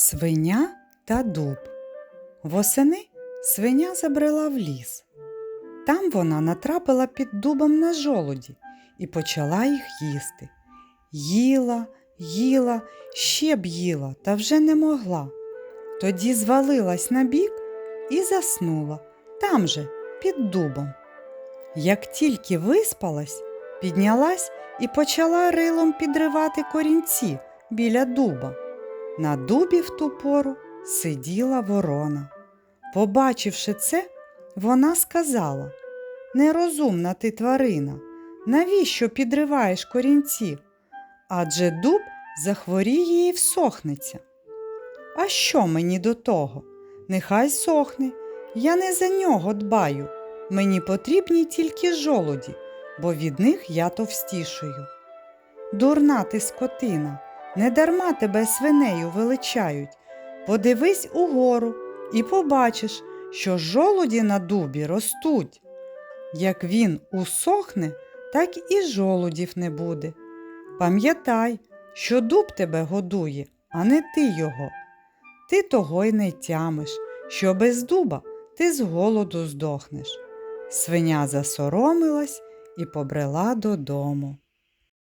Свиня та дуб. Восени свиня забрела в ліс. Там вона натрапила під дубом на жолуді і почала їх їсти. Їла, їла, ще б їла, та вже не могла. Тоді звалилась на бік і заснула там же, під дубом. Як тільки виспалась, піднялась і почала рилом підривати корінці біля дуба. На дубі в ту пору сиділа ворона. Побачивши це, вона сказала Нерозумна ти тварина, навіщо підриваєш корінці? Адже дуб захворіє і всохнеться. А що мені до того? Нехай сохне, я не за нього дбаю. Мені потрібні тільки жолуді, бо від них я товстішою. Дурна ти скотина, не дарма тебе свинею величають. Подивись угору і побачиш, що жолуді на дубі ростуть. Як він усохне, так і жолудів не буде. Пам'ятай, що дуб тебе годує, а не ти його. Ти того й не тямиш, що без дуба ти з голоду здохнеш. Свиня засоромилась і побрела додому.